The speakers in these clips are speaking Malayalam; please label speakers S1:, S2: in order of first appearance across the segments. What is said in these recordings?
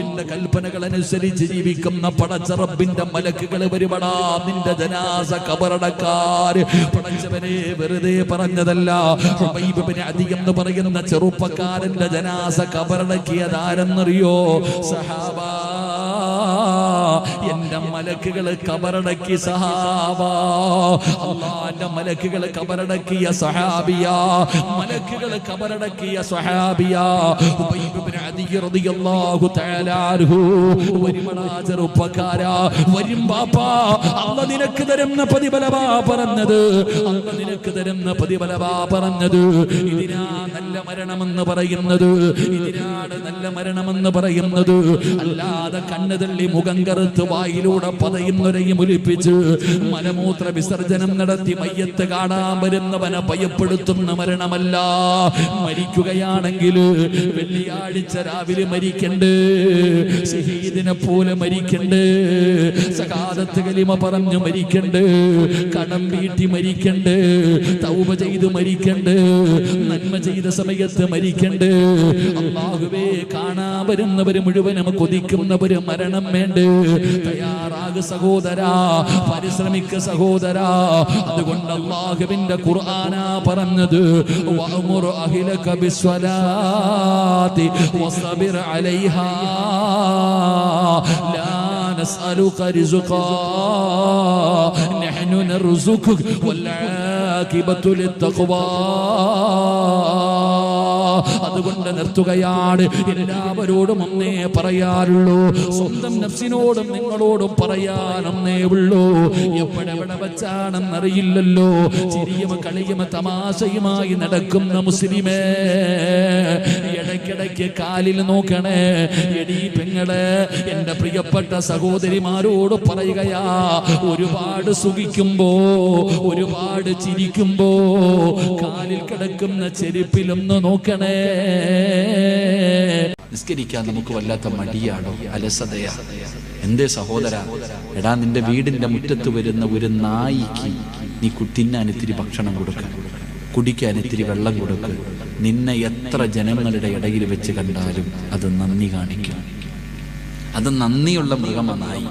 S1: അള്ളാഹുവിന്റെ കൽപ്പനകൾ അനുസരിച്ച് ജീവിക്കുന്ന പടച്ചറബിന്റെ മലക്കുകൾ വരുവടാ നിന്റെ ജനാസ കബറടക്കാര് പടച്ചവനെ വെറുതെ പറഞ്ഞതല്ല. എന്ന് പറയുന്ന ചെറുപ്പക്കാരന്റെ ജനാസ കബറടക്കിയതാരെന്നറിയോ സഹാബാ. എന്റെ മലക്കുകൾ കബറടക്കി സഹാബ. അള്ളാന്റെ മലക്കുകൾ കബറടക്കിയ സഹാബിയ. മലക്കുകൾ കബറടക്കിയ സഹാബിയ. നിനക്ക് നിനക്ക് നല്ല മരണമെന്ന് നല്ല മരണമെന്ന് അല്ലാതെ കണ്ണു തള്ളി മുഖം കറുത്ത് വായിലൂടെ പതയുന്നൊരയും ഒലിപ്പിച്ച് മലമൂത്ര വിസർജനം നടത്തി മയ്യത്ത് കാണാൻ വരുന്നവനെ ഭയപ്പെടുത്തുന്ന മരണമല്ല. മരിക്കുകയാണെങ്കിൽ വെള്ളിയാഴ്ച രാവിലെ മരിക്കണ്ട്. ഷഹീദിനെ പോലെ മരിക്കണ്ട്. സകാലത്ത് കലിമ പറഞ്ഞു മരിക്കണ്ട്. കടം വീട്ടി മരിക്കണ്ട്. തൗപ ചെയ്ത് മരിക്കണ്ട്. നന്മ ചെയ്ത സമയത്ത് മരിക്കണ്ട്. അള്ളാഹുവേ കാണാൻ വരുന്നവര് മുഴുവനും കൊതിക്കുന്നവര് മരണം വേണ്ട. തയ്യാറാകു സഹോദരാ പരിശ്രമിക്ക സഹോദരാ അതുകൊണ്ട് അള്ളാഹുവിന്റെ ഖുർആനാ പറഞ്ഞത് വഅമുർ അഹ്ലക ബിസ്വലാത്തി വസ്ബിർ അലൈഹാ ലാ نسألك رزقا نحن نرزقك والعاقبة للتقوى അതുകൊണ്ട് നിർത്തുകയാണ്. എല്ലാവരോടും അന്നേ പറയാറുള്ളൂ സ്വന്തം നഫ്സിനോടും നിങ്ങളോടും പറയാൻ അന്നേ ഉള്ളൂ. എപ്പോഴെവിടെ വെച്ചാണെന്നറിയില്ലല്ലോ. ചിരിയും കളിയും തമാശയുമായി നടക്കുന്ന മുസ്ലിമേ ഇടയ്ക്കിടയ്ക്ക് കാലിൽ നോക്കണേ. എടീ പെങ്ങളെ എന്റെ പ്രിയപ്പെട്ട സഹോദരിമാരോട് പറയുകയാ. ഒരുപാട് സുഖിക്കുമ്പോ ഒരുപാട് ചിരിക്കുമ്പോ കാലിൽ കിടക്കുന്ന ചെരുപ്പിലൊന്ന് നോക്കണേ. നിസ്കരിക്കാൻ നമുക്ക് വല്ലാത്ത മടിയാണോ? അലസതയാ. എന്തേ സഹോദര? എടാ നിന്റെ വീടിന്റെ മുറ്റത്ത് വരുന്ന ഒരു നായിക്ക് നീ തിന്നാൻ ഇത്തിരി ഭക്ഷണം കൊടുക്ക. കുടിക്കാൻ ഇത്തിരി വെള്ളം കൊടുക്ക്. നിന്നെ എത്ര ജനങ്ങളുടെ ഇടയിൽ വെച്ച് കണ്ടാലും അത് നന്ദി കാണിക്കും. അത് നന്ദിയുള്ള മൃഗമാണ്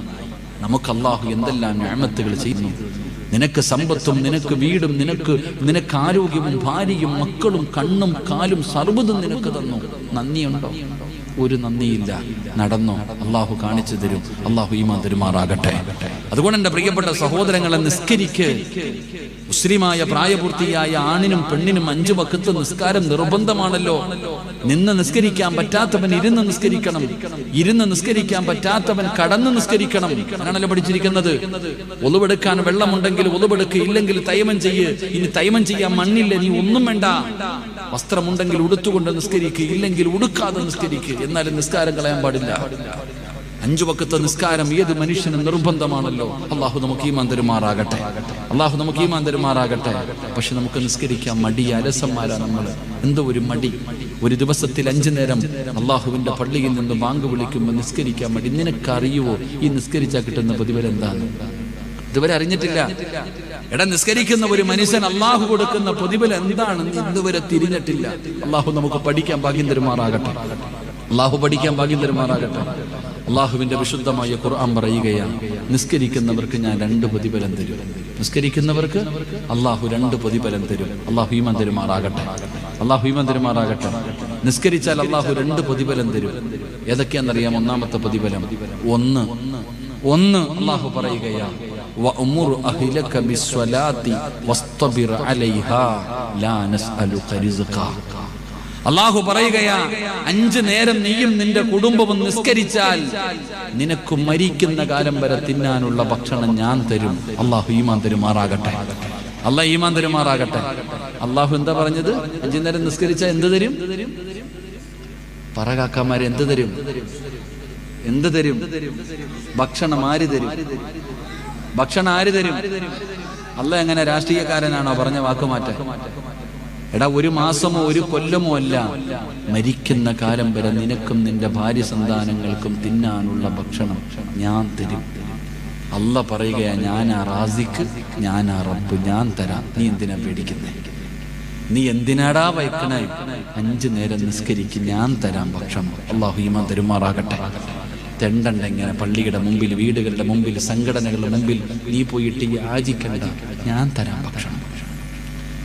S1: നമുക്ക് അള്ളാഹു എന്തെല്ലാം ഞാമത്തുകൾ ചെയ്യുന്നു? നിനക്ക് സമ്പത്തും നിനക്ക് വീടും നിനക്ക് നിനക്ക് ആരോഗ്യവും ഭാര്യയും മക്കളും കണ്ണും കാലും സർവതും നിനക്ക് തന്നു. നന്ദിയുണ്ടോ? ഒരു നന്ദിയില്ല. നടന്നോ? അള്ളാഹു കാണിച്ചു തരും. അള്ളാഹു ഈമാ തരുമാറാകട്ടെ. അതുകൊണ്ട് എന്റെ പ്രിയപ്പെട്ട സഹോദരങ്ങളെ നിസ്കരിക്ക്. മുസ്ലിമായ പ്രായപൂർത്തിയായ ആണിനും പെണ്ണിനും അഞ്ചു വക്കത്ത് നിസ്കാരം നിർബന്ധമാണല്ലോ. നിന്ന് നിസ്കരിക്കാൻ പറ്റാത്തവൻ ഇരുന്ന് നിസ്കരിക്കണം. ഇരുന്ന് നിസ്കരിക്കാൻ പറ്റാത്തവൻ കടന്ന് നിസ്കരിക്കണം. അങ്ങനല്ലോ പഠിച്ചിരിക്കുന്നത്. ഒളിവെടുക്കാൻ വെള്ളമുണ്ടെങ്കിൽ ഒളിവെടുക്ക് ഇല്ലെങ്കിൽ തൈമം ചെയ്യ്. ഇനി തൈമം ചെയ്യാൻ മണ്ണില്ല നീ ഒന്നും വേണ്ട. വസ്ത്രമുണ്ടെങ്കിൽ ഉടുത്തുകൊണ്ട് നിസ്കരിക്കുക ഇല്ലെങ്കിൽ ഉടുക്കാതെ നിസ്കരിക്കുക എന്നാലും നിസ്കാരം കളയാൻ പാടില്ല. അഞ്ചു വക്കത്തെ നിസ്കാരം ഏത് മനുഷ്യനും നിർബന്ധമാണല്ലോ. അള്ളാഹു നമുക്ക് ഈ തരുമാറാകട്ടെ. അള്ളാഹു നമുക്ക് ഈ തരുമാറാകട്ടെ. പക്ഷെ നമുക്ക് നിസ്കരിക്കാൻ മടി അലസന്മാരാ നമ്മൾ. എന്തോ ഒരു മടി. ഒരു ദിവസത്തിൽ അഞ്ചു നേരം അള്ളാഹുവിന്റെ പള്ളിയിൽ നിന്ന് ബാങ്ക് വിളിക്കുമ്പോൾ നിസ്കരിക്കാൻ മടി. നിനക്കറിയുവോ ഈ നിസ്കരിച്ചാൽ കിട്ടുന്ന പ്രതിഫലം എന്താണ്? ഇതുവരെ അറിഞ്ഞിട്ടില്ല. എടാ നിസ്കരിക്കുന്ന ഒരു മനുഷ്യൻ അള്ളാഹു കൊടുക്കുന്ന പ്രതിഫലം എന്താണെന്ന് ഇതുവരെ തിരിഞ്ഞിട്ടില്ല. അള്ളാഹു നമുക്ക് പഠിക്കാൻ ഭാഗ്യം തരുമാറാകട്ടെ. അള്ളാഹു പഠിക്കാൻ ഭാഗ്യം തരുമാറാകട്ടെ. അള്ളാഹുവിന്റെ വിശുദ്ധമായ ഖുർആൻ പറയുകയാണ് നിസ്കരിക്കുന്നവർക്ക് ഞാൻ രണ്ട് പ്രതിഫലം തരും നിസ്കരിക്കുന്നവർക്ക് അള്ളാഹു രണ്ട് പ്രതിഫലം തരും അള്ളാഹു ഈമാൻ തരുമാറാകട്ടെ അള്ളാഹു ഈമാൻ തരുമാറാകട്ടെ നിസ്കരിച്ചാൽ അള്ളാഹു രണ്ട് പ്രതിഫലം തരും ഏതൊക്കെയാണെന്നറിയാം ഒന്നാമത്തെ പ്രതിഫലം ഒന്ന് ഒന്ന് അള്ളാഹു പറയുകയാ وأمر أهلك بالصلاة واصطبر عليها لا نسألك رزقا അള്ളാഹു പറയുകയാ അഞ്ചു നേരം നീയും നിന്റെ കുടുംബവും നിസ്കരിച്ചാൽ നിനക്ക് മരിക്കുന്ന കാലം വരെ തിന്നാനുള്ള ഭക്ഷണം ഞാൻ തരും. അള്ളാഹു ഈമാൻ തരുമാറാകട്ടെ. അള്ളാഹ് ഈമാൻ തരുമാറാകട്ടെ. അള്ളാഹു എന്താ പറഞ്ഞത്? അഞ്ചു നേരം നിസ്കരിച്ചാൽ എന്ത് തരും? പറകാക്കന്മാരെ എന്ത് തരും? എന്ത് തരും? ഭക്ഷണം ആര് തരും? ഭക്ഷണം ആര് തരും? അല്ല എങ്ങനെ രാഷ്ട്രീയക്കാരനാണോ? പറഞ്ഞ വാക്കുമാറ്റം. എടാ ഒരു മാസമോ ഒരു കൊല്ലമോ അല്ല. മരിക്കുന്ന കാലം വരെ നിനക്കും നിന്റെ ഭാര്യ സന്താനങ്ങൾക്കും തിന്നാനുള്ള ഭക്ഷണം ഞാൻ തരും. അല്ല പറയുകയാ ഞാനാ റാസിക്ക് ആ റബ്ബ് ഞാൻ തരാം. നീ എന്തിനാ പേടിക്കുന്നേ? നീ എന്തിനാടാ വയ്ക്കണേ? അഞ്ചു നേരം നിസ്കരിക്ക് ഞാൻ തരാം ഭക്ഷണം. അള്ളാഹു ഈമാൻ തരുമാറാകട്ടെ. തെണ്ടണ്ട ഇങ്ങനെ പള്ളിയുടെ മുമ്പിൽ വീടുകളുടെ മുമ്പിൽ സംഘടനകളുടെ മുമ്പിൽ നീ പോയിട്ട് യാചിക്കണ്ട ഞാൻ തരാം ഭക്ഷണം.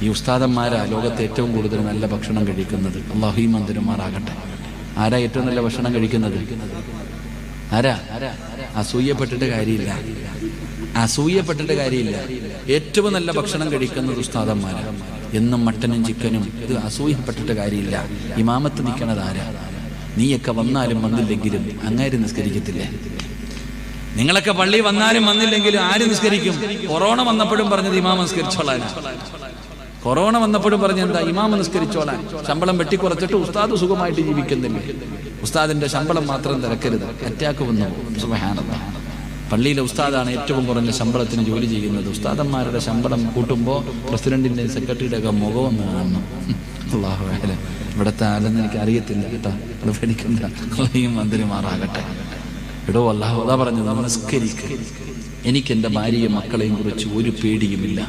S1: ഈ ഉസ്താദന്മാരാ ലോകത്ത് ഏറ്റവും കൂടുതൽ നല്ല ഭക്ഷണം കഴിക്കുന്നത്. അള്ളാഹു ഈ മന്ദിരന്മാരാകട്ടെ. ആരാ ഏറ്റവും നല്ല ഭക്ഷണം കഴിക്കുന്നത്? ആരാ? അസൂയപ്പെട്ടിട്ട് കാര്യമില്ല. അസൂയപ്പെട്ടിട്ട് കാര്യമില്ല. ഏറ്റവും നല്ല ഭക്ഷണം കഴിക്കുന്നത് ഉസ്താദന്മാരാ. എന്നും മട്ടനും ചിക്കനും ഇത് അസൂയപ്പെട്ടിട്ട് കാര്യമില്ല. ഇമാമത്ത് നിൽക്കണത് ആരാ? നീയൊക്കെ വന്നാലും വന്നില്ലെങ്കിലും അങ്ങേര് നിസ്കരിക്കത്തില്ലേ? നിങ്ങളൊക്കെ പള്ളി വന്നാലും വന്നില്ലെങ്കിലും ആര് നിസ്കരിക്കും? കൊറോണ വന്നപ്പോഴും പറഞ്ഞത് ഇമാം നിസ്കരിച്ചോളാൻ കൊറോണ വന്നപ്പോഴും പറഞ്ഞ എന്താ ഇമാമ നിസ്കരിച്ചോളാൻ. ശമ്പളം വെട്ടിക്കുറച്ചിട്ട് ഉസ്താദ് സുഖമായിട്ട് ജീവിക്കുന്നില്ലേ? ഉസ്താദിന്റെ ശമ്പളം മാത്രം തിരക്കരുത്. അറ്റാക്ക് വന്നു. പോകും പള്ളിയിലെ ഉസ്താദാണ് ഏറ്റവും കുറഞ്ഞ ശമ്പളത്തിന് ജോലി ചെയ്യുന്നത്. ഉസ്താദന്മാരുടെ ശമ്പളം കൂട്ടുമ്പോൾ പ്രസിഡന്റിന്റെ സെക്രട്ടറിയുടെ ഒക്കെ മുഖം ഒന്ന് കാണണം. ഇവിടുത്തെ ആരെന്ന് എനിക്ക് അറിയത്തില്ല കേട്ടോ. അത് മന്ത്രിമാറാകട്ടെ എടോ അള്ളാഹു അതാ പറഞ്ഞത് നമസ്കരിക്കുക എനിക്ക് എന്റെ ഭാര്യയും മക്കളെയും കുറിച്ച് ഒരു പേടിയുമില്ല.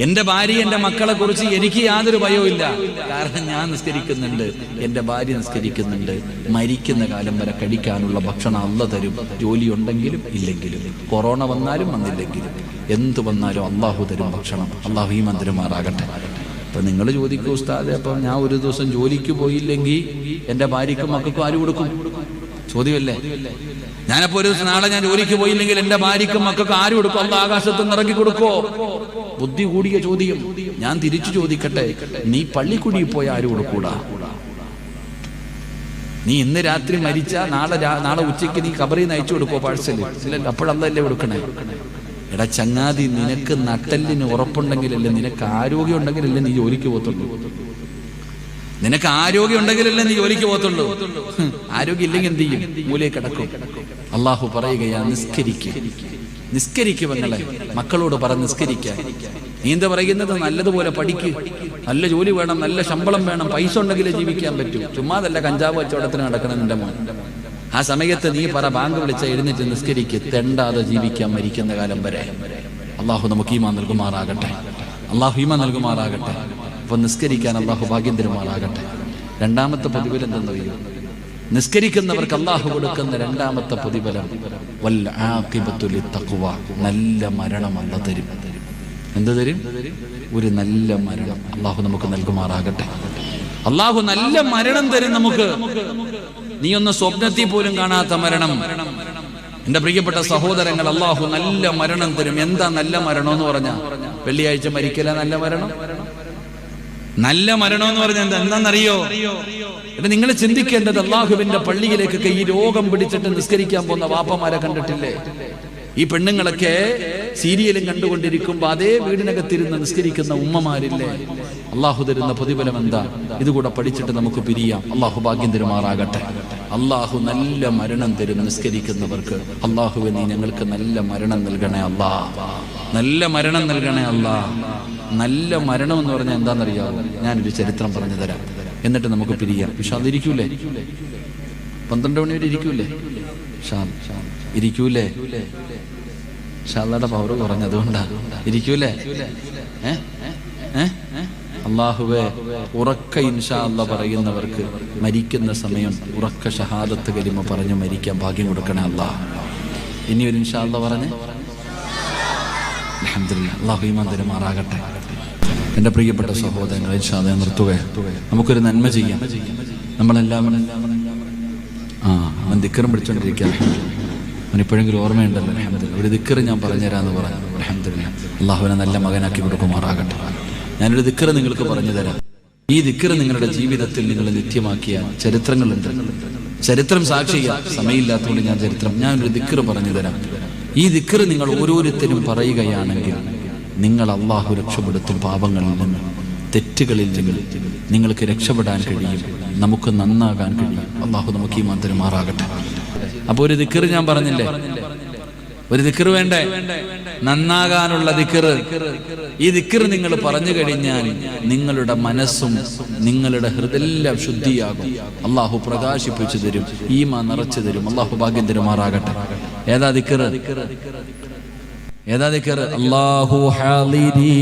S1: എന്റെ ഭാര്യ എന്റെ മക്കളെ കുറിച്ച് എനിക്ക് യാതൊരു ഭയവും ഇല്ല. കാരണം ഞാൻ നിസ്കരിക്കുന്നുണ്ട്. എന്റെ ഭാര്യ നിസ്കരിക്കുന്നുണ്ട്. മരിക്കുന്ന കാലം വരെ കഴിക്കാനുള്ള ഭക്ഷണം അല്ല തരും. ജോലി ഉണ്ടെങ്കിലും ഇല്ലെങ്കിലും. കൊറോണ വന്നാലും വന്നില്ലെങ്കിലും. എന്തു വന്നാലും അള്ളാഹു തരും ഭക്ഷണം. അള്ളാഹു ഈ മന്ദിരമാറാകട്ടെ അപ്പൊ നിങ്ങൾ ചോദിക്കൂ ഉസ്താദെ അപ്പം ഞാൻ ഒരു ദിവസം ജോലിക്ക് പോയില്ലെങ്കിൽ എന്റെ ഭാര്യയ്ക്കും മക്കൾക്കും ആര് കൊടുക്കും? ചോദ്യമല്ലേ? ഞാനപ്പോ ഒരു ദിവസം നാളെ ഞാൻ ജോലിക്ക് പോയില്ലെങ്കിൽ എന്റെ ഭാര്യക്കും മക്കൾക്ക് ആരും കൊടുക്കും? അല്ല ആകാശത്ത് നിന്ന് ഇറക്കി കൊടുക്കോ? ബുദ്ധി കൂടിയ ചോദ്യം. ഞാൻ തിരിച്ചു ചോദിക്കട്ടെ നീ പള്ളിക്കുടി പോയി ആരും കൊടുക്കൂടാ? നീ ഇന്ന് രാത്രി മരിച്ച നാളെ നാളെ ഉച്ചയ്ക്ക് നീ കബറിൽ നയിച്ചു കൊടുക്കോ പാഴ്സൽ? ഇല്ലല്ലോ അപ്പോഴല്ലേ കൊടുക്കണേ? എടാ ചങ്ങാതി നിനക്ക് നട്ടലിന് ഉറപ്പുണ്ടെങ്കിലല്ലേ നിനക്ക് ആരോഗ്യം ഉണ്ടെങ്കിലല്ലേ നീ ജോലിക്ക് പോകത്തുള്ളൂ. നിനക്ക് ആരോഗ്യം ഉണ്ടെങ്കിലല്ലേ നീ ജോലിക്ക് പോകത്തുള്ളൂ. ആരോഗ്യം ഇല്ലെങ്കിൽ എന്ത് ചെയ്യും? മൂലയെ കിടക്കും. അള്ളാഹു പറയുകയാ നിസ്കരിക്ക. നിസ്കരിക്ക് നിങ്ങളെ മക്കളോട് പറ നിസ്കരിക്ക. നീന്ത പറയുന്നത്? നല്ലതുപോലെ പഠിക്ക്. നല്ല ജോലി വേണം നല്ല ശമ്പളം വേണം പൈസ ഉണ്ടെങ്കിലേ ജീവിക്കാൻ പറ്റൂ. ചുമ്മാതല്ല കഞ്ചാവ് കച്ചവടത്തിന് നടക്കണം നിന്റെ മോൻ. ആ സമയത്ത് നീ പറ ബാങ്ക് വിളിച്ച എഴുന്നേറ്റ് നിസ്കരിക്ക്. തെണ്ടാതെ ജീവിക്കാൻ മരിക്കുന്ന കാലം വരെ. അള്ളാഹു നമുക്ക് ഈമാ നൽകുമാറാകട്ടെ. അള്ളാഹു ഈമാ നൽകുമാറാകട്ടെ. അപ്പൊ നിസ്കരിക്കാൻ അള്ളാഹു ഭാഗ്യം തരുമാറാകട്ടെ രണ്ടാമത്തെ പ്രതിഫലം എന്തെന്നറിയോ നിസ്കരിക്കുന്നവർക്ക് അള്ളാഹു കൊടുക്കുന്ന രണ്ടാമത്തെ പ്രതിഫലം വല്ല ആഖിബത്തു തക്കുവ നല്ല മരണം അല്ല തരും. എന്ത് തരും? ഒരു നല്ല മരണം അള്ളാഹു നമുക്ക് നൽകുമാറാകട്ടെ. അള്ളാഹു നല്ല മരണം തരും നമുക്ക്. നീ ഒന്ന് സ്വപ്നത്തിൽ പോലും കാണാത്ത മരണം. എന്റെ പ്രിയപ്പെട്ട സഹോദരങ്ങൾ അള്ളാഹു നല്ല മരണം തരും. എന്താ നല്ല മരണം എന്ന് പറഞ്ഞ? വെള്ളിയാഴ്ച മരിക്കല നല്ല മരണം? നല്ല മരണം എന്ന് പറഞ്ഞാൽ എന്താ? എന്താണെന്നറിയോ? എടാ നിങ്ങൾ ചിന്തിക്കേണ്ടത് അള്ളാഹുവിന്റെ പള്ളിയിലേക്കൊക്കെ ഈ രോഗം പിടിച്ചിട്ട് നിസ്കരിക്കാൻ പോകുന്ന വാപ്പമാരെ കണ്ടിട്ടില്ലേ? ഈ പെണ്ണുങ്ങളൊക്കെ സീരിയലും കണ്ടുകൊണ്ടിരിക്കുമ്പോ അതേ വീടിനകത്തിരുന്ന് നിസ്കരിക്കുന്ന ഉമ്മമാരില്ലേ? അള്ളാഹു തരുന്ന പ്രതിഫലം എന്താ? ഇതുകൂടെ പഠിച്ചിട്ട് നമുക്ക് പിരിയാം. അള്ളാഹു ഭാഗ്യം തരുമാറാകട്ടെ. അള്ളാഹു നല്ല മരണം തരും നിസ്കരിക്കുന്നവർക്ക്. അള്ളാഹുവെ നീ ഞങ്ങൾക്ക് നല്ല മരണം നൽകണേ അല്ലാ. നല്ല മരണം നൽകണേ അല്ലാ. നല്ല മരണം എന്ന് പറഞ്ഞാൽ എന്താണെന്നറിയാമോ ഞാനൊരു ചരിത്രം പറഞ്ഞു തരാം. എന്നിട്ട് നമുക്ക് പിരിയാം. പക്ഷെ അതിരിക്കൂലേ? പന്ത്രണ്ട് മണി വരെ ഇരിക്കൂലേ? ഇരിക്കൂലേ ഷാദയുടെ പവർ കുറഞ്ഞതുകൊണ്ടാ ഇരിക്കൂലേ? അള്ളാഹുവെ ഉറക്ക ഇൻഷാ അല്ല പറയുന്നവർക്ക് മരിക്കുന്ന സമയം ഉറക്ക ഷഹാദത്ത് കരിമ പറഞ്ഞു മരിക്കാൻ ഭാഗ്യം കൊടുക്കണേ അള്ളാഹ് ഇനി ഒരു ഇൻഷാ അല്ല അലഹമില്ല. അള്ളാഹു ഈമാൻ തരുമാറാകട്ടെ. എന്റെ പ്രിയപ്പെട്ട സഹോദരങ്ങളെ ഇൻഷാദെ നിർത്തുക നമുക്കൊരു നന്മ ചെയ്യാം. നമ്മളെല്ലാം ആ അവൻ ദിക്കറും പിടിച്ചോണ്ടിരിക്കുക അവനിപ്പോഴെങ്കിലും ഓർമ്മയുണ്ടല്ലോ അലഹമ്മദില്ല ഒരു ദിക്കറ് ഞാൻ പറഞ്ഞുതരാന്ന് പറഞ്ഞു. അലഹമ്മദില്ല അള്ളാഹുവിനെ നല്ല മകനാക്കി കൊടുക്കുമാറാകട്ടെ. ഞാനൊരു ദിക്കറ് നിങ്ങൾക്ക് പറഞ്ഞു തരാം ഈ ദിക്കറ് നിങ്ങളുടെ ജീവിതത്തിൽ നിങ്ങൾ നിത്യമാക്കിയ ചരിത്രങ്ങളുണ്ട്. ചരിത്രം സാക്ഷിയ സമയമില്ലാത്തതുകൊണ്ട് ഞാൻ ചരിത്രം ഞാനൊരു ദിക്കറ് പറഞ്ഞു തരാം ഈ ദിക്കറ് നിങ്ങൾ ഓരോരുത്തരും പറയുകയാണെങ്കിൽ നിങ്ങൾ അള്ളാഹു രക്ഷപ്പെടുത്തും പാപങ്ങളിൽ നിന്ന്. തെറ്റുകളിൽ നിന്ന് നിങ്ങൾക്ക് രക്ഷപ്പെടാൻ കഴിയും. നമുക്ക് നന്നാകാൻ കഴിയും. അള്ളാഹു നമുക്ക് ഈ മന്ത്രം മാറാകട്ടെ. അപ്പൊ ഒരു ദിക്കർ ഞാൻ പറഞ്ഞില്ലേ? ഒരു ദിക്കർ വേണ്ടേ? നന്നാകാനുള്ള ദിക്കർ ഈ ദിക്കർ നിങ്ങൾ പറഞ്ഞു കഴിഞ്ഞാൽ നിങ്ങളുടെ മനസ്സും നിങ്ങളുടെ ഹൃദയെല്ലാം ശുദ്ധിയാകും. അള്ളാഹു പ്രകാശിപ്പിച്ചു തരും ഈമ നിറച്ചു തരും. അള്ളാഹു ഭാഗ്യം തരുമാറാകട്ടെ. ഏതാ ദിക്കറ്? ഏതാ ദിക്കർ അല്ലാഹു ഹാലിരി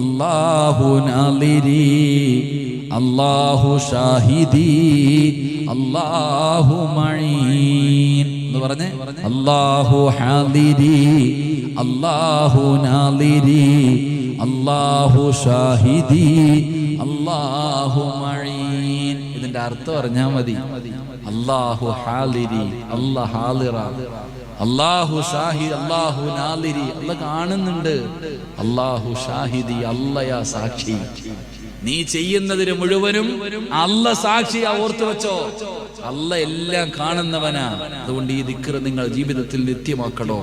S1: അല്ലാഹു നാലിരി അല്ലാഹു ഷാഹിദി അല്ലാഹു മഴീ എന്ന് പറഞ്ഞ്? അല്ലാഹു ഹാലിരി അല്ലാഹു നാലിരി അല്ലാഹു ഷാഹിദി അല്ലാഹു മഈൻ ഇതിന്റെ അർത്ഥം അറിഞ്ഞാൽ മതി. അല്ലാഹു ഹാലിരി അല്ലാഹു ഹാലിറ. അല്ലാഹു സാഹി അള്ളാഹു നാലിരി അല്ല കാണുന്നുണ്ട്. അള്ളാഹു ഷാഹിദി അല്ലയാ സാക്ഷി. നീ ചെയ്യുന്നതിന് മുഴുവനും അല്ല സാക്ഷിയാ ഓർത്തു വെച്ചോ? അല്ല എല്ലാം കാണുന്നവനാ. അതുകൊണ്ട് ഈ ദിക്കറ് നിങ്ങൾ ജീവിതത്തിൽ നിത്യമാക്കണോ?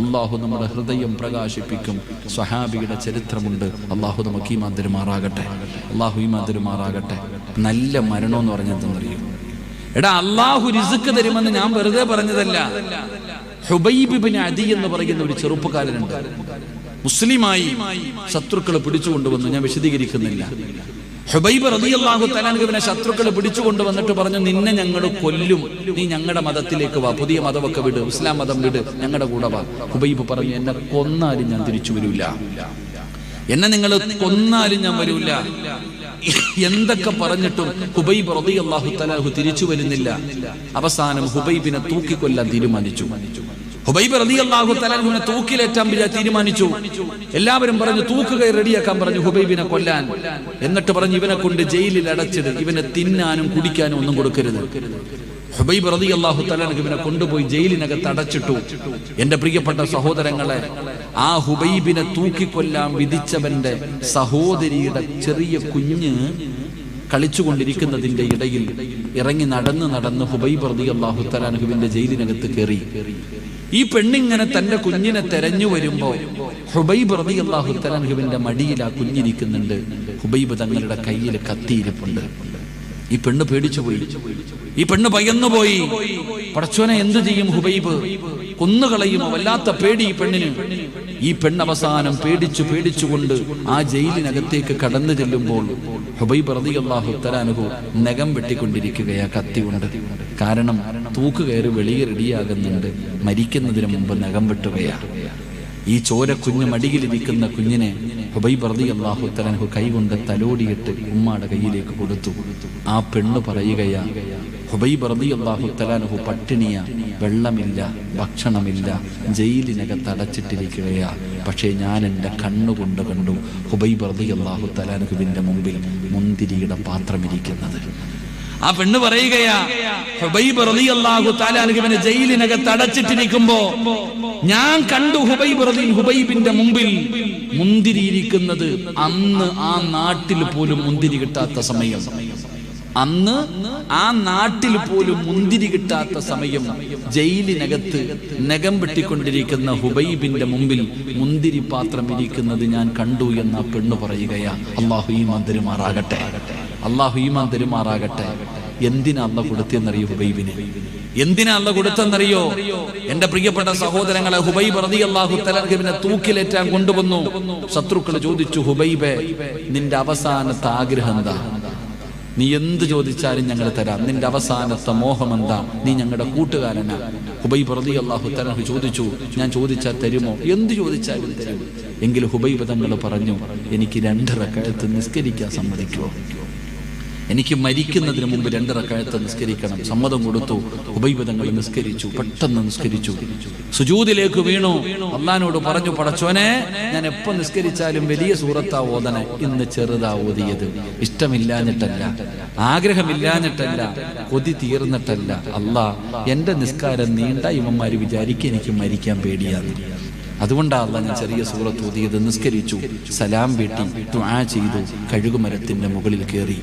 S1: അള്ളാഹു നമ്മുടെ ഹൃദയം പ്രകാശിപ്പിക്കും. സ്വഹാബിയുടെ ചരിത്രമുണ്ട്. അള്ളാഹു നമുക്ക് ഈ മാതിരുമാറാകട്ടെ അള്ളാഹു ഈ മാതിരുമാറാകട്ടെ നല്ല മരണം എന്ന് പറഞ്ഞെന്തെന്നറിയും എടാ അള്ളാഹു രിസുക്ക് തരുമെന്ന് ഞാൻ വെറുതെ പറഞ്ഞതല്ല. ഹുബൈബിബിന് അതി എന്ന് പറയുന്ന ഒരു ചെറുപ്പക്കാരനുണ്ട്. മുസ്ലിമായി ശത്രുക്കളെ പിടിച്ചുകൊണ്ടുവന്നു. ഞാൻ വിശദീകരിക്കുന്നില്ല. ഹുബൈബ് റളിയല്ലാഹു തലാൻഹുവിനെ ശത്രുക്കളെ പിടിച്ചുകൊണ്ടുവന്നിട്ട് പറഞ്ഞു നിന്നെ ഞങ്ങൾ കൊല്ലും. നീ ഞങ്ങളുടെ മതത്തിലേക്ക് വാ. പുതിയ മതമൊക്കെ വിട്. ഇസ്ലാം മതം വിട്. ഞങ്ങളുടെ കൂടെ വാ. ഹുബൈബ് പറഞ്ഞു എന്നെ കൊന്നാലും ഞാൻ തിരിച്ചു വരില്ല എന്നെ നിങ്ങൾ കൊന്നാലും ഞാൻ വരൂല. എന്തൊക്കെ പറഞ്ഞിട്ടും ഹുബൈബ് റളിയല്ലാഹു തലാഹു തിരിച്ചു വരുന്നില്ല. അവസാനം ഹുബൈബിനെ തൂക്കിക്കൊല്ലാൻ തീരുമാനിച്ചു. ഹുബൈബ് അള്ളാഹു തലാഹുവിനെ തൂക്കിലേറ്റാൻ തീരുമാനിച്ചു. എല്ലാവരും പറഞ്ഞു തൂക്കുകയർ റെഡിയാക്കാൻ പറഞ്ഞു ഹുബൈബിനെ കൊല്ലാൻ. എന്നിട്ട് പറഞ്ഞു ഇവനെ കൊണ്ട് ജയിലിൽ അടച്ചിട് ഇവനെ തിന്നാനും കുടിക്കാനും ഒന്നും കൊടുക്കരുത്. ഹുബൈബ് റതി അള്ളാഹു തലാൻഹുവിനെ കൊണ്ടുപോയി ജയിലിനകത്ത് അടച്ചിട്ടു. എന്റെ പ്രിയപ്പെട്ട സഹോദരങ്ങളെ ആ ഹുബൈബിനെ തൂക്കിക്കൊല്ലാൻ വിധിച്ചവന്റെ സഹോദരിയുടെ ചെറിയ കുഞ്ഞ് കളിച്ചുകൊണ്ടിരിക്കുന്നതിന്റെ ഇടയിൽ ഇറങ്ങി നടന്ന് നടന്ന് ഹുബൈബ് റതി അള്ളാഹു തലാൻഹുവിന്റെ ജയിലിനകത്ത് കയറി. ഈ പെണ്ണിങ്ങനെ തന്റെ കുഞ്ഞിനെ തെരഞ്ഞു വരുമ്പോ ഹുബൈബ് റതി അള്ളാഹു തലാൻഹുവിന്റെ മടിയിൽ ആ കുഞ്ഞിരിക്കുന്നുണ്ട്. ഹുബൈബ് തങ്ങളുടെ കയ്യിൽ കത്തിയിരിപ്പുണ്ട്. ഈ പെണ്ണ് പേടിച്ചു പോയി. ഈ പെണ്ണ് പയ്യന്നുപോയി പടച്ചോനെ എന്തു ചെയ്യും ഹുബൈബ്? കൊന്നുകളയുമോ? വല്ലാത്ത പേടി ഈ പെണ്ണിന്. ഈ പെണ്ണ് അവസാനം പേടിച്ചു പേടിച്ചുകൊണ്ട് ആ ജയിലിനകത്തേക്ക് കടന്നു ചെല്ലുമ്പോൾ ഹുബൈബ് റതി അള്ളാഹു തരാനുഹു നഖം വെട്ടിക്കൊണ്ടിരിക്കുകയാ കത്തി കൊണ്ട്. കാരണം തൂക്ക് കയറി വെളിയെ റെഡിയാകുന്നുണ്ട്. മരിക്കുന്നതിന് മുമ്പ് നഖം വെട്ടുകയാ. ഈ ചോര കുഞ്ഞ് മടിയിലിരിക്കുന്ന കുഞ്ഞിനെ ഹുബൈബ് റതി അള്ളാഹു തലൻഹു കൈകൊണ്ട് തലോടിയിട്ട് ഉമ്മാടെ കയ്യിലേക്ക് കൊടുത്തു. ആ പെണ്ണ് പറയുകയാ ഹുബൈബ് റതി അള്ളാഹു തലാൻഹു പട്ടിണിയ വെള്ളമില്ല ഭക്ഷണമില്ല ജയിലിനകത്ത് അടച്ചിട്ടിരിക്കുകയാ. പക്ഷേ ഞാൻ എന്റെ കണ്ണുകൊണ്ട് കണ്ടു ഹുബൈബ് റതി അള്ളാഹു തലാൻഹുവിന്റെ മുമ്പിൽ മുന്തിരിയുടെ പാത്രമിരിക്കുന്നത്. ആ പെണ്ണ് പറയുകയാണ് ഹുബൈബ് റളിയല്ലാഹു ജയിലിനകത്ത് അടച്ചിട്ടിരിക്കുമ്പോ ഞാൻ കണ്ടു ഹുബൈബ് ഹുബൈബിന്റെ മുമ്പിൽ മുന്തിരി ഇരിക്കുന്നത് അന്ന് ആ നാട്ടിൽ പോലും മുന്തിരി കിട്ടാത്ത സമയം. അന്ന് ആ നാട്ടിൽ പോലും മുന്തിരി കിട്ടാത്ത സമയം. ജയിലിനകത്ത് നഖം വെട്ടിക്കൊണ്ടിരിക്കുന്ന ഹുബൈബിന്റെ മുമ്പിൽ മുന്തിരി പാത്രം ഇരിക്കുന്നത് ഞാൻ കണ്ടു എന്ന പെണ്ണ് പറയുകയാ അള്ളാഹു ഈ മന്ദിരമാറാകട്ടെ അള്ളാഹു ഈമാൻ തരുമാറാകട്ടെ. എന്തിനാ അല്ല കൊടുത്തെന്നറിയോ ഹുബൈബിന്? എന്തിനാ അല്ല കൊടുത്തെന്നറിയോ എന്റെ പ്രിയപ്പെട്ട സഹോദരങ്ങളെ ഹുബൈബ് അള്ളാഹു തലർഹിബിനെ തൂക്കിലേറ്റാൻ കൊണ്ടുവന്നു. ശത്രുക്കൾ ചോദിച്ചു ഹുബൈബെ നിന്റെ അവസാനത്തെ ആഗ്രഹം എന്താ? നീ എന്ത് ചോദിച്ചാലും ഞങ്ങൾ തരാം. നിന്റെ അവസാനത്തെ മോഹം എന്താ? നീ ഞങ്ങളുടെ കൂട്ടുകാരനാ. ഹുബൈബ് റതി അള്ളാഹു തലഹു ചോദിച്ചു ഞാൻ ചോദിച്ചാൽ തരുമോ? എന്ത് ചോദിച്ചാലും തരും. എങ്കിൽ ഹുബൈബ് തങ്ങൾ പറഞ്ഞു എനിക്ക് രണ്ടര കഴുത്ത് നിസ്കരിക്കാൻ സമ്മതിക്കുമോ എനിക്ക് മരിക്കുന്നതിന് മുമ്പ് രണ്ടര കഴുത്ത് നിസ്കരിക്കണം. സമ്മതം കൊടുത്തു. ഉപയോഗങ്ങൾ നിസ്കരിച്ചു. പെട്ടെന്ന് നിസ്കരിച്ചു. സുജൂതിലേക്ക് വീണു. അള്ളഹാനോട് പറഞ്ഞു പടച്ചോനെ ഞാൻ എപ്പോ നിസ്കരിച്ചാലും വലിയ സൂറത്താ ഓതനെ ഇന്ന് ചെറുതാ ഓതിയത്. ഇഷ്ടമില്ലാഞ്ഞിട്ടല്ല. ആഗ്രഹമില്ലാഞ്ഞിട്ടല്ല. കൊതി തീർന്നിട്ടല്ല. അല്ല എന്റെ നിസ്കാരം നീണ്ട ഇവന്മാര് വിചാരിക്കും എനിക്ക് മരിക്കാൻ പേടിയാണ്. അതുകൊണ്ടാണ് ഞാൻ ചെറിയ സൂറത്ത് ഓതിയത്. നിസ്കരിച്ചു. സലാം വീട്ടി ചെയ്തു. കഴുകുമരത്തിന്റെ മുകളിൽ കയറി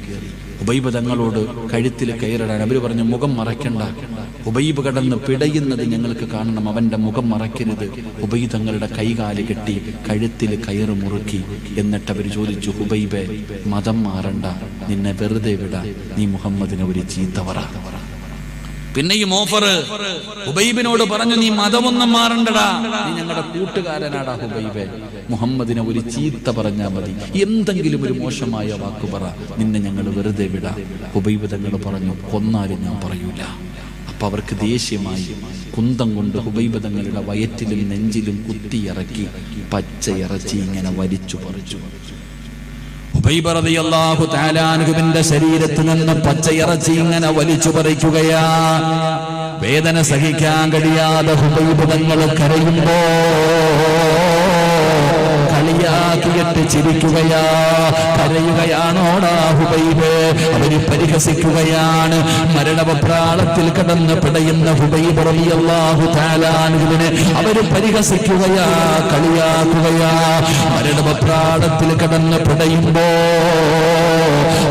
S1: ഉബൈബ് തങ്ങളോട് കഴുത്തിൽ കയറിടാൻ അവർ പറഞ്ഞു മുഖം മറയ്ക്കണ്ട. ഉബൈബ് കടന്ന് പിടയുന്നത് ഞങ്ങൾക്ക് കാണണം. അവന്റെ മുഖം മറയ്ക്കരുത്. ഉബൈ തങ്ങളുടെ കൈകാൽ കെട്ടി കഴുത്തിൽ കയറ് മുറുക്കി. എന്നിട്ട് അവർ ചോദിച്ചു ഉബൈബെ മതം മാറണ്ട. നിന്നെ വെറുതെ വിടാ നീ മുഹമ്മദിനെ ഒരു ചീത്ത പറ പിന്നെയും ഓഫർ ഹുബൈബിനോട് പറഞ്ഞു നീ മതമൊന്നും മാറണ്ടടാ. നീ ഞങ്ങളുടെ കൂട്ടുകാരനാടാ ഹുബൈബെ. മുഹമ്മദിനെ ഒരു ചീത്ത പറഞ്ഞാൽ മതി. എന്തെങ്കിലും ഒരു മോശമായ വാക്ക് പറ. നിന്നെ ഞങ്ങൾ വെറുതെ വിടാ. ഹുബൈബ് തങ്ങൾ പറഞ്ഞു കൊന്നാലും ഞാൻ പറയൂല. അപ്പൊ അവർക്ക് ദേഷ്യമായി. കുന്തം കൊണ്ട് ഹുബൈബ് തങ്ങളുടെ വയറ്റിലും നെഞ്ചിലും കുത്തിയിറക്കി പച്ച ഇറച്ചി ഇങ്ങനെ വലിച്ചു പറിച്ചു. അൻഹുവിന്റെ ശരീരത്തിൽ നിന്ന് പച്ചയിറച്ചി ഇങ്ങനെ വലിച്ചു പറിക്കുകയാ. വേദന സഹിക്കാൻ കഴിയാതെ ഹുബൈബ് തങ്ങൾ കരയുമ്പോ കളിയാക്കിയിട്ട് ചിരിക്കുകയാ. കരയുകയാണോടാ ഹുബൈബ്. അവർ പരിഹസിക്കുകയാണ്. മരണവപ്രാളത്തിൽ കടന്ന് പിടയുന്ന ഹുബൈബ് താലാനുവിനെ അവർ പരിഹസിക്കുകയാ കളിയാക്കുകയാ. മരണവപ്രാളത്തിൽ കടന്ന് പിടയുമ്പോ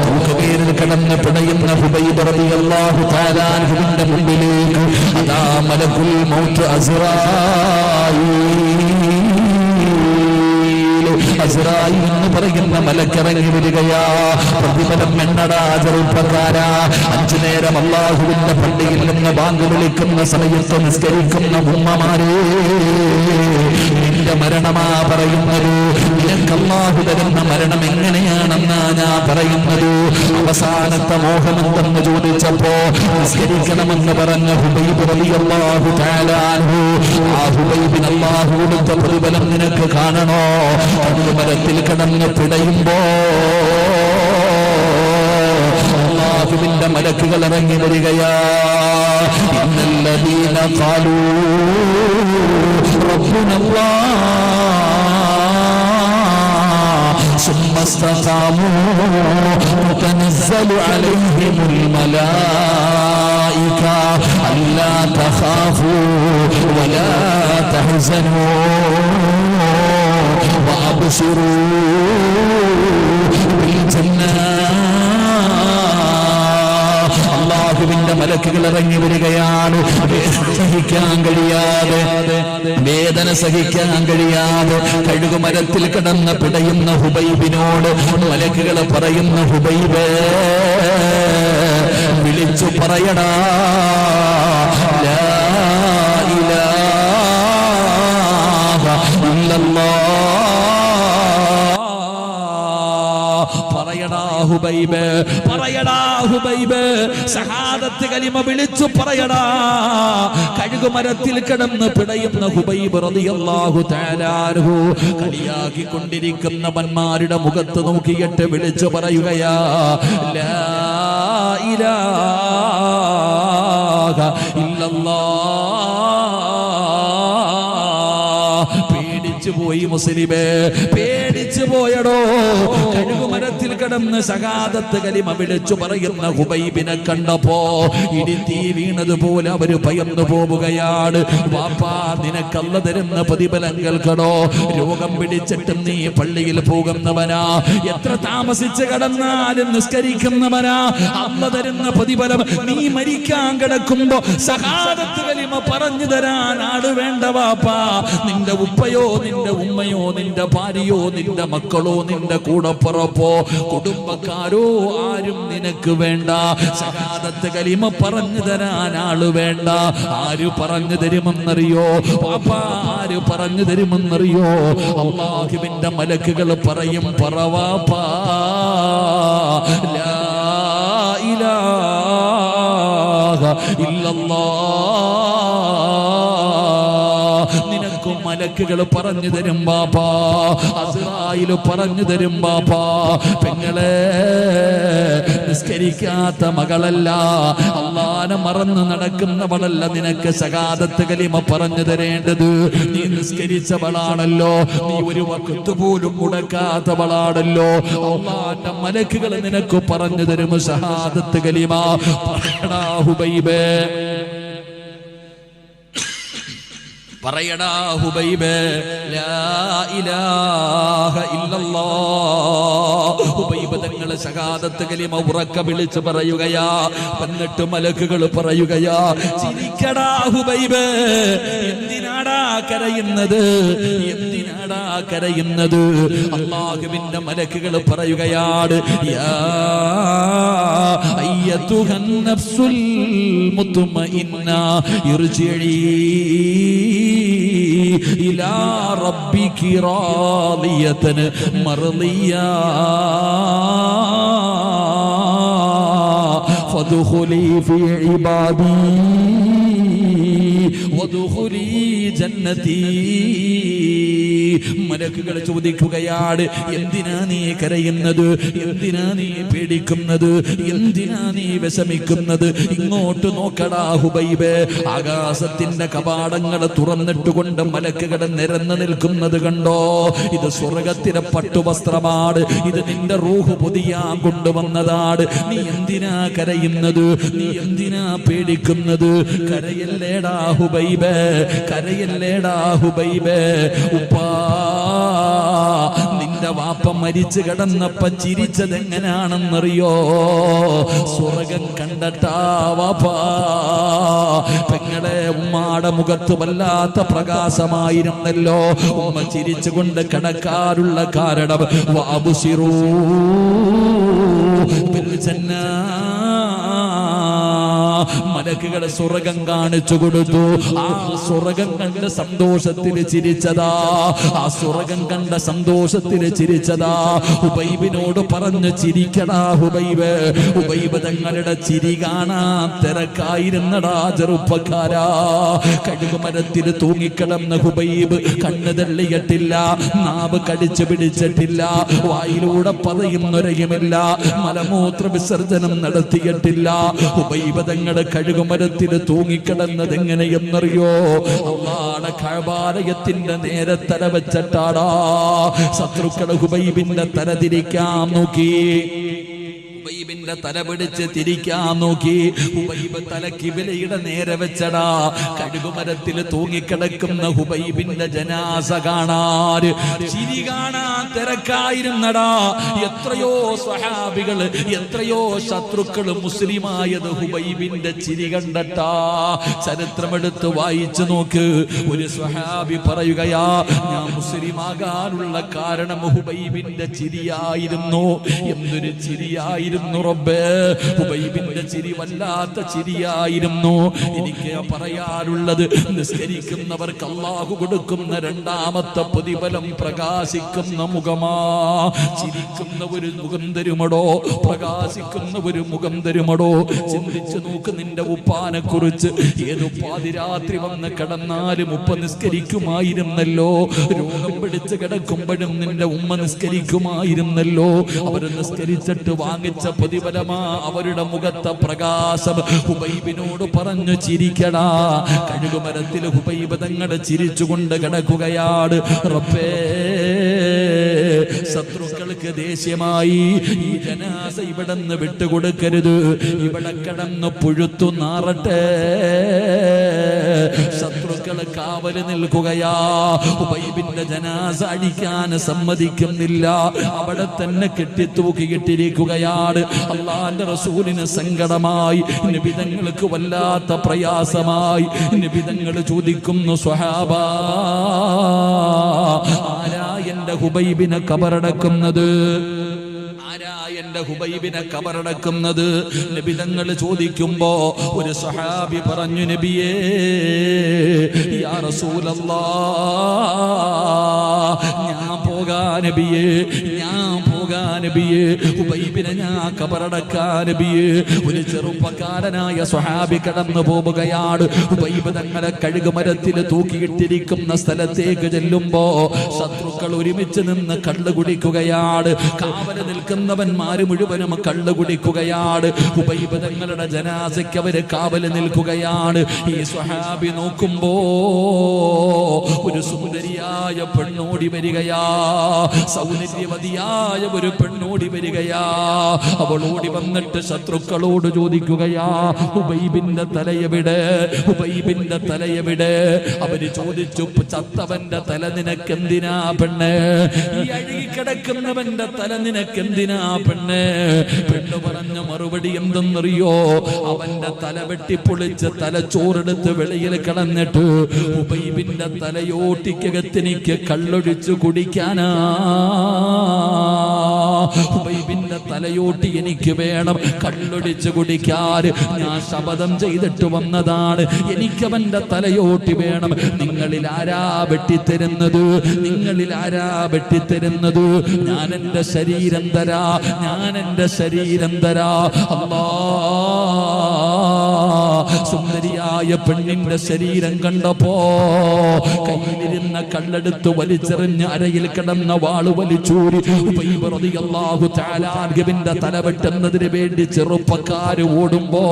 S1: തൂക്കുകീരിൽ കടന്ന് പിടയുന്ന ഹുബൈബ് മുമ്പിലേക്ക് അതാ മലകുൽ മൗത്ത് അസ്റായീൽ അസ്രായി എന്ന് പറയുന്ന മലക്കിറങ്ങി വരികയാ. പ്രതിഫലം എന്നടാ ചെറുപ്പക്കാരാ. അഞ്ചു നേരം അള്ളാഹുവിന്റെ പള്ളിയിൽ നിന്ന് ബാങ്ക് വിളിക്കുന്ന സമയത്ത് നിസ്കരിക്കുന്ന ഉമ്മമാരേ. നിന്റെ മരണമാ പറയുന്നത്. നിനക്ക് തരുന്ന മരണം എങ്ങനെയാണെന്നാ ഞാൻ പറയുന്നത്. അവസാനത്തെ മോഹം എന്തെന്ന് ചോദിച്ചപ്പോ നിസ്കരിക്കണമെന്ന് പറഞ്ഞ ഹുബൈബ് പ്രതിഫലം നിനക്ക് കാണണോ? മരത്തിൽ കിടന്ന് പിടയുമ്പോ അള്ളാഹുവിന്റെ മലക്കുകൾ ഇറങ്ങി വരികയാ. ربنا الله. ثم استقاموا وتنزل عليهم الملائكة. ألا تخافوا ولا تحزنوا. وأبصروا بالجنات അള്ളാഹുവിന്റെ മലക്കുകൾ ഇറങ്ങി വരികയാണ്. സഹിക്കാൻ കഴിയാതെ വേദന സഹിക്കാൻ കഴിയാതെ കഴുകുമരത്തിൽ കിടന്ന പിടയുന്ന ഹുബൈബിനോട് മലക്കുകൾ പറയുന്ന ഹുബൈബ് വിളിച്ചു പറയടാ ലാ ഇലാഹ ഹുബൈബ്. പറയടാ ഹുബൈബ്. സഹാദത്ത് കലിമ വിളിച്ചു പറയടാ. കഴുകുമരത്തിൽ കിടന്ന് പിടയുന്ന ഹുബൈബ് റളിയല്ലാഹു തആലാഹു കളിയാക്കി കൊണ്ടിരിക്കുന്ന മന്മാരുടെ മുഖത്ത് നോക്കിയിട്ട് വിളിച്ചു പറയുകയാ ലാ ഇലാഹ ഇല്ലല്ലാഹ്. പേടിച്ചു പോയി മുസ്ലിമേ പേടിച്ചു പോയടോ. കഴുകുമരത്തിൽ കിടന്ന് സകാദത്ത് കലിമ വിളിച്ചു പറയുന്ന ഹുബൈബിനെ കണ്ടപ്പോ തീ വീണതുപോലെ അവർ ഭയന്നു പോവുകയാണ്. വാപ്പാ നിനക്കല്ല തരുന്ന പ്രതിഫലം കേൾക്കണോ രോഗം പിടിച്ചിട്ടും നീ പള്ളിയിൽ പോകുന്നവനാ. എത്ര താമസിച്ച് കടന്നാലും നിസ്കരിക്കുന്നവനാ. അമ്മ തരുന്ന പ്രതിഫലം നീ മരിക്കാൻ കിടക്കുമ്പോ സഹാദത്ത് കലിമ പറഞ്ഞു തരാൻ ആട് വേണ്ട വാപ്പാ. നിന്റെ ഉപ്പയോ നിന്റെ ഉമ്മയോ നിന്റെ ഭാര്യയോ നിന്റെ മക്കളോ നിന്റെ കൂടപ്പുറപ്പോ കുടുംബക്കാരോ ആരും നിനക്ക് വേണ്ട. സഹാദത്ത് കലിമ പറഞ്ഞു തരാൻ ആൾ വേണ്ട. ആര് പറഞ്ഞു തരുമെന്നറിയോ? പാപ്പാ ആര് പറഞ്ഞു തരുമെന്നറിയോ? അള്ളാഹുവിന്റെ മലക്കുകൾ പറയും പറവാപ്പാ ലാ ഇലാഹ മലക്കുകൾ പറഞ്ഞു തരും ബാപ്പാ. അസ്രായിൽ പറഞ്ഞു തരും ബാപ്പാ. പെങ്ങളെ നിസ്കരിക്കാത്ത മകളല്ല. അള്ളാനെ മറന്ന് നടക്കുന്നവളല്ല നിനക്ക് സകാദത്ത് കലിമ പറഞ്ഞു തരേണ്ടത്. നീ നിസ്കരിച്ചവളാണല്ലോ. നീ ഒരു വക്കത്ത് പോലും മുടക്കാത്തവളാണല്ലോ. അള്ളാന്റെ മലക്കുകൾ നിനക്ക് പറഞ്ഞു തരും സഹാദത്ത് കലിമ. പറയടാ ഹുബൈബേ. പറയടാ ഹുബൈബേ തങ്ങളെ സഹാദത്ത് കലിമ ഉറക്ക വിളിച്ച് പറയുകയാ എന്നിട്ട് മലക്കുകൾ പറയുകയാ ചിരിക്കടാ ഹുബൈബ് എന്തിനാടാ കരയുന്നത് എന്തിനാടാ കരയുന്നത്? അള്ളാഹുവിന്റെ മലക്കുകൾ പറയുകയാണ് അയ്യത്തുഹൻ നഫ്സുൽ മുത്മഇന്ന ഇർജിഇ إلى ربك راضية مرضية. فادخلي في عبادي. മലക്കുകൾ ചോദിക്കുകയാണ് എന്തിനാ നീ കരയുന്നത്? എന്തിനാ നീ പേടിക്കുന്നത്? എന്തിനാ നീ വിഷമിക്കുന്നത്? ഇങ്ങോട്ട് നോക്കടാ ഹുബൈബ്. ആകാശത്തിന്റെ കവാടങ്ങൾ തുറന്നിട്ടുകൊണ്ട് മലക്കുകൾ നിരന്നു നിൽക്കുന്നത് കണ്ടോ? ഇത് സ്വർഗത്തിലെ പട്ടുവസ്ത്രമാണ്. ഇത് നിന്റെ റൂഹ് പൊതിയാൻ കൊണ്ടുവന്നതാണ്. നീ എന്തിനാ കരയുന്നത്? നീ എന്തിനാ പേടിക്കുന്നത്? കരയല്ലേടാ. ഹുബൈബേ കരയല്ലേടാ ഹുബൈബ. ഉപ്പാ നിന്റെ വാപ്പ മരിച്ചു കിടന്നപ്പ ചിരിച്ചത് എങ്ങനെയാണെന്നറിയോ സ്വർഗം കണ്ടട്ടാ വാപ്പാ. പെങ്ങളെ ഉമ്മാടെ മുഖത്ത് വല്ലാത്ത പ്രകാശമായിരുന്നല്ലോ. ഉമ്മ ചിരിച്ചുകൊണ്ട് കിടക്കാറുള്ള കാരണം വാബുസിറൂ മലക്കുകളെ സ്വർഗം കാണിച്ചു കൊടുത്തു. ആ സ്വർഗം കണ്ട സന്തോഷത്തിൽ ചിരിച്ചതാ. ആ സ്വർഗം കണ്ട സന്തോഷത്തിൽ ചിരിച്ചതാ. ഹുബൈബിനോട് പറഞ്ഞു ചിരിക്കടാ ഹുബൈബ്. ഹുബൈബ് തങ്ങളുടെ ചിരി കാണാൻ തിരക്കായിരുന്നടാ ചെറുപ്പക്കാരാ. കഴുകുമരത്തിൽ തൂങ്ങിക്കിടന്ന ഹുബൈബ് കണ്ണ് തള്ളിയിട്ടില്ല നാവ് കടിച്ചു പിടിച്ചിട്ടില്ല വായിലൂടെ പറയുന്നൊരയുമില്ല മലമൂത്ര വിസർജനം നടത്തിയിട്ടില്ല. ഹുബൈബ് തങ്ങളുടെ കഴുകുമരത്തിൽ തൂങ്ങിക്കിടന്നത് എങ്ങനെയെന്നറിയോ അള്ളാടെ കഴബാലയത്തിന്റെ നേരെ തല വെച്ചിട്ടാടാ. ശത്രുക്കളെ ഹുബൈബിന്റെ തല തിരിക്കാൻ നോക്കി. ഹുബൈബിന്റെ തല പിടിച്ച് തിരിക്കാൻ നോക്കി. ഹുബൈബ് തല കിബിലയുടെ നേരെ വെച്ചടാ. കഴുകുമരത്തിൽ തൂങ്ങിക്കിടക്കുന്ന ഹുബൈബിന്റെ ജനാസ കാണാൻ ചിരി കാണാൻ തിരക്കായിരുന്നടാ. എത്രയോ സ്വഹാബികൾ എത്രയോ ശത്രുക്കൾ മുസ്ലിമായത് ഹുബൈബിന്റെ ചിരി കണ്ടട്ടാ. ചരിത്രമെടുത്ത് വായിച്ചു നോക്ക്. ഒരു സ്വഹാബി പറയുകയാ ഞാൻ മുസ്ലിമാകാനുള്ള കാരണം ഹുബൈബിന്റെ ചിരിയായിരുന്നു. എന്തൊരു ചിരിയായിരുന്നു റബ്ബേ ഹുബൈബിന്റെ ചിരി വല്ലാത്ത ചിരിയായിരുന്നു. എനിക്ക് പറയാനുള്ളത് നിസ്കരിക്കുന്നവർക്ക് അള്ളാഹു കൊടുക്കുന്ന രണ്ടാമത്തെ പ്രതിഫലം പ്രകാശിക്കുന്ന മുഖമാ. ചിരിക്കുന്ന ഒരു മുഖം തരുമടോ? പ്രകാശിക്കുന്ന ഒരു മുഖം തരുമടോ? ചിന്തിച്ചു നോക്ക് നിന്റെ ഉപ്പാനെ കുറിച്ച് ഏത് പാതിരാത്രി വന്ന് കിടന്നാലും ഉപ്പ നിസ്കരിക്കുമായിരുന്നല്ലോ. രോഗം പിടിച്ച് കിടക്കുമ്പോഴും നിന്റെ ഉമ്മ നിസ്കരിക്കുമായിരുന്നല്ലോ. അവർ നിസ്കരിച്ചിട്ട് വാങ്ങിച്ച പ്രതിഫലമാ അവരുടെ മുഖത്തെ പ്രകാശം ഹുബൈബിനോട് പറഞ്ഞു ചിരിക്കടാ. കഴുകുമരത്തിൽ ഹുബൈബ് തങ്ങളെ ചിരിച്ചുകൊണ്ട് കിടക്കുകയാണ്. റബ്ബേ ശത്രുക്കൾക്ക് ദേഷ്യമായി ഈ ജനാസ ഇവിടെ നിന്ന് വിട്ടുകൊടുക്കരുത്. ഇവിടെ കിടന്ന് പുഴുത്തു നാറട്ടെ. ശത്രുക്കൾ കാവൽ നിൽക്കുകയാ. ഉബൈബിന്റെ ജനാസ അടിക്കാൻ സമ്മതിക്കുന്നില്ല. അവിടെ തന്നെ കെട്ടിത്തൂക്കിയിട്ടിരിക്കുകയാണ് അള്ളാന്റെ റസൂലിന് സങ്കടമായി. നിബിതങ്ങൾക്ക് വല്ലാത്ത പ്രയാസമായി. നിബിതങ്ങൾ ചോദിക്കുന്നു സ്വഹാബ എന്റെ ഹുബൈബിനെ കബറടക്കുന്നത്? ആരാ എന്റെ ഹുബൈബിനെ കബറടക്കുന്നത്? നബിതങ്ങൾ ചോദിക്കുമ്പോ ഒരു സഹാബി പറഞ്ഞു നബിയേ യാ റസൂലല്ലാ ഞാൻ പോകാ നബിയേ ഞാൻ പോകാ ഉബൈബിനെ ഞാൻ കബറടക്കാ നബിയേ ഒരു ചെറുപ്പക്കാരനായ സ്വഹാബി കടന്നു പോവുകയാണ്. ഉബൈബ് തങ്ങളെ കഴുകുമരത്തിൽ തൂക്കിയിട്ടിരിക്കുന്ന സ്ഥലത്തേക്ക് ചെല്ലുമ്പോ ശത്രുക്കൾ ഒരുമിച്ച് നിന്ന് കള്ളു കുടിക്കുകയാണ്. കാവൽ നിൽക്കുന്നവന്മാര് മുഴുവനും കള്ളു കുടിക്കുകയാണ്. ഹുബൈബ് തങ്ങളുടെ ജനാസയ്ക്ക് അവർ കാവൽ നിൽക്കുകയാണ്. ഈ സ്വഹാബി നോക്കുമ്പോ ഒരു സുന്ദരിയായ പെണ്ണോടി വരികയാ. സൗന്ദര്യവതിയായ ഒരു പെണ്ണോടി വരികയാ. അവൾ ഓടി വന്നിട്ട് ശത്രുക്കളോട് ചോദിക്കുകയാ ഉബൈബിന്റെ തലയെവിടെ ഉബൈബിന്റെ തലയെവിടെ അവർ ചോദിച്ചു ചത്തവന്റെ തല നിനക്കെന്തിനാ പെണ്ണ്? ഈ അഴുകി കിടക്കുന്നവന്റെ തല നിനക്കെന്തിനാ പെണ്ണ്? പെണ്ണ് പറഞ്ഞ മറുപടി എന്തെന്നറിയോ? അവന്റെ തല വെട്ടിപ്പൊളിച്ച് തലച്ചോറെടുത്ത് വെളിയിൽ കിടന്നിട്ട് ഉബൈബിന്റെ തലയോട്ടിക്കകത്തിനിക്ക് കള്ളൊഴിച്ചു കുടിക്കാനാ. ഹുബൈബിന്റെ തലയോട്ടി എനിക്ക് വേണം കള്ളൊടിച്ച് കുടിക്കാൻ ഞാൻ ശപഥം ചെയ്തിട്ട് വന്നതാണ്. എനിക്കവന്റെ തലയോട്ടി വേണം. നിങ്ങളിൽ ആരാ വെട്ടിത്തരുന്നത്? നിങ്ങളിൽ ആരാ വെട്ടിത്തരുന്നത്? ഞാൻ എന്റെ ശരീരം തരാ. ഞാൻ എന്റെ ശരീരം തരാ. അമ്മാ സുന്ദരിയായ പെണ്ണിന്റെ ശരീരം കണ്ടപ്പോ കയ്യിലിരുന്ന കള്ളെടുത്ത് വലിച്ചെറിഞ്ഞ് അരയിൽ കിടന്ന വാൾ വലിച്ചൂരി. ഉബൈബ് തലവെട്ടുന്നതിന് തല വെട്ടുന്നതിന് വേണ്ടി ചെറുപ്പക്കാര് ഓടുമ്പോ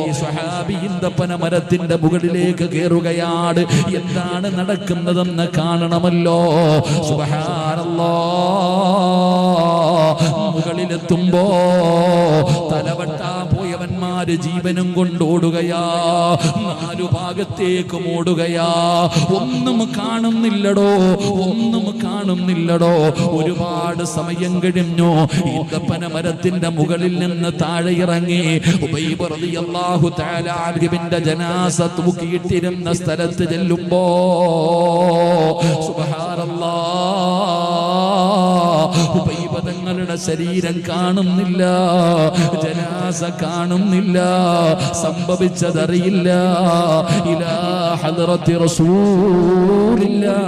S1: ഈ സ്വഹാബി ഇന്തപ്പന മരത്തിന്റെ മുകളിലേക്ക് കയറുകയാണ് എന്താണ് നടക്കുന്നതെന്ന് കാണണമല്ലോ? സുബ്ഹാനല്ലാഹ് മുകളിലെത്തുമ്പോ തലവെട്ടാ പോയവന്മാര് ജീവനും കൊണ്ടോടുകയാ നാലു ഭാഗത്തേക്കും ഓടുകയാ. ഒന്നും കാണുന്നില്ലടോ ഒന്നും കാണുന്നില്ലടോ. ഒരുപാട് സമയം കഴിഞ്ഞു. ഈന്തപ്പന മരത്തിന്റെ മുകളിൽ നിന്ന് താഴെ ഇറങ്ങി ഉബൈബ് റളിയല്ലാഹു തആല അൻഹുവിന്റെ ജനാസ തൂക്കിയിട്ടിരുന്ന സ്ഥലത്ത് ചെല്ലുമ്പോ സുബ്ഹാനല്ലാഹ് ഉബൈബ് തങ്ങളുടെ ശരീരം കാണുന്നില്ല ജനാസ കാണുന്നില്ല സംഭവിച്ചതറിയില്ല. ഇലാ ഹദറത്തി റസൂലില്ലാ.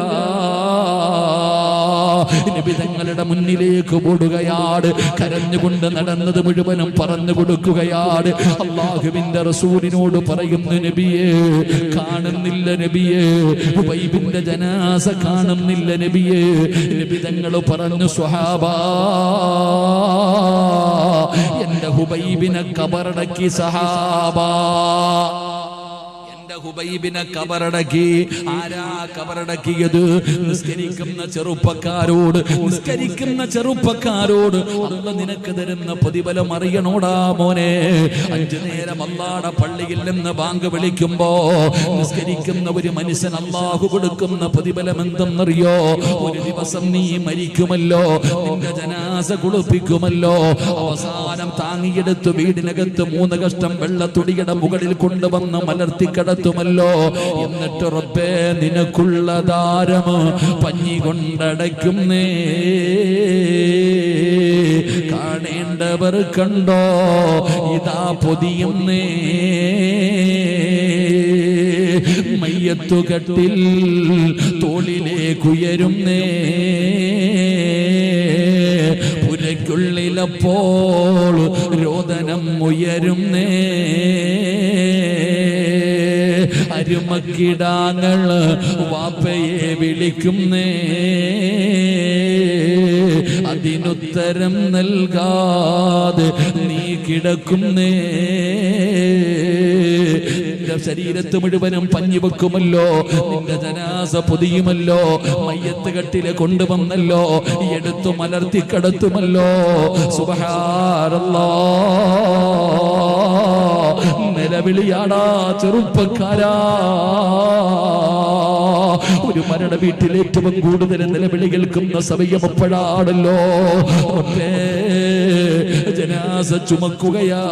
S1: നബി തങ്ങളുടെ മുന്നിലേക്ക് ഓടുകയാണ് കരഞ്ഞുകൊണ്ട് നടന്നത് മുഴുവനും പറഞ്ഞു കൊടുക്കുകയാണ് അള്ളാഹുവിന്റെ റസൂലിനോട് പറയുന്നു നബിയെ കാണുന്നില്ല നബിയെ. ബൈബിന്റെ ജനാസ കാണുന്നില്ല നബിയെ. നബി തങ്ങൾ പറഞ്ഞു സ്വഹാബ എന്റെ ഹുബൈബിനെ കബറടക്കി സഹാബാ ഹുബൈബിനെ കബറടക്കി. ആരാ കബറടക്കിയത്? നിസ്കരിക്കുന്ന ചെറുപ്പക്കാരോട് നിസ്കരിക്കുന്ന ചെറുപ്പക്കാരോട് അല്ല നിനക്ക് തരുന്ന പ്രതിഫലം അറിയണോടാ മോനെ. അഞ്ചു നേരം അല്ലാടെ പള്ളിയിൽ നിന്ന് ബാങ്ക് വിളിക്കുമ്പോ നിസ്കരിക്കുന്ന ഒരു മനുഷ്യൻ അള്ളാഹു കൊടുക്കുന്ന പ്രതിഫലം എന്തെന്നറിയോ? ഒരു ദിവസം നീ മരിക്കുമല്ലോ നിന്റെ ജനാസ കുളിപ്പിക്കുമല്ലോ. അവസാനം താങ്ങിയെടുത്ത് വീടിനകത്ത് മൂന്ന് കഷ്ടം വെള്ളത്തുടിയുടെ മുകളിൽ കൊണ്ടുവന്ന് മലർത്തി കിടത്തുമല്ലോ എന്നിട്ട് റബ്ബേ നിനക്കുള്ള ദാരം പഞ്ഞി കൊണ്ടടയ്ക്കുന്നേ. കാണേണ്ടവർ കണ്ടോ ഇതാ പൊതിയുന്നേ. മയ്യത്തുകട്ടിൽ തോളിലേക്കുയരുന്നേ പുരയ്ക്കുള്ളിലപ്പോൾ രോദനം ഉയരുന്നേ. അരുമക്കിടാങ്ങൾ വാപ്പയെ വിളിക്കുന്നേ. അതിനുത്തരം നൽകാതെ നീ കിടക്കുന്നേ. ശരീരത്ത് മുഴുവനും പഞ്ഞു വെക്കുമല്ലോ. നിന്റെ ജനാസ പൊതിയുമല്ലോ. മയ്യത്ത് കട്ടിലെ കൊണ്ടുവന്നല്ലോ. എടുത്തു മലർത്തി കടത്തുമല്ലോ. സുബഹാരല്ലോ നിലവിളിയാടാ ചെറുപ്പക്കാരാ. ഒരു മരണ വീട്ടിൽ ഏറ്റവും കൂടുതൽ നിലവിളി കേൾക്കുന്ന സമയം ജനാസ ചുമക്കുകയാ.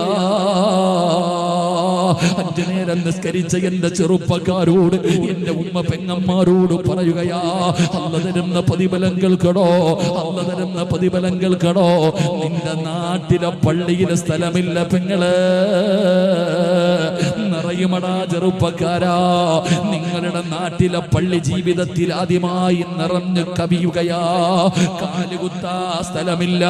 S1: അഞ്ചു നേരം നിസ്കരിച്ച എന്റെ ചെറുപ്പക്കാരോട് എന്റെ ഉമ്മ പെങ്ങന്മാരോട് പറയുകയാ അല്ല തരുന്ന പ്രതിഫലങ്ങൾ കടോ അല്ല തരുന്ന പ്രതിഫലങ്ങൾ കടോ നിന്റെ നാട്ടിലെ പള്ളിയിലെ സ്ഥലമില്ല പെങ്ങൾ. നിറയുമടാ ചെറുപ്പക്കാരാ നിങ്ങളുടെ നാട്ടിലെ പള്ളി ജീവിതത്തിൽ ആദ്യമായി നിറഞ്ഞു കവിയുകയാ കാലുകുത്താ സ്ഥലമില്ല.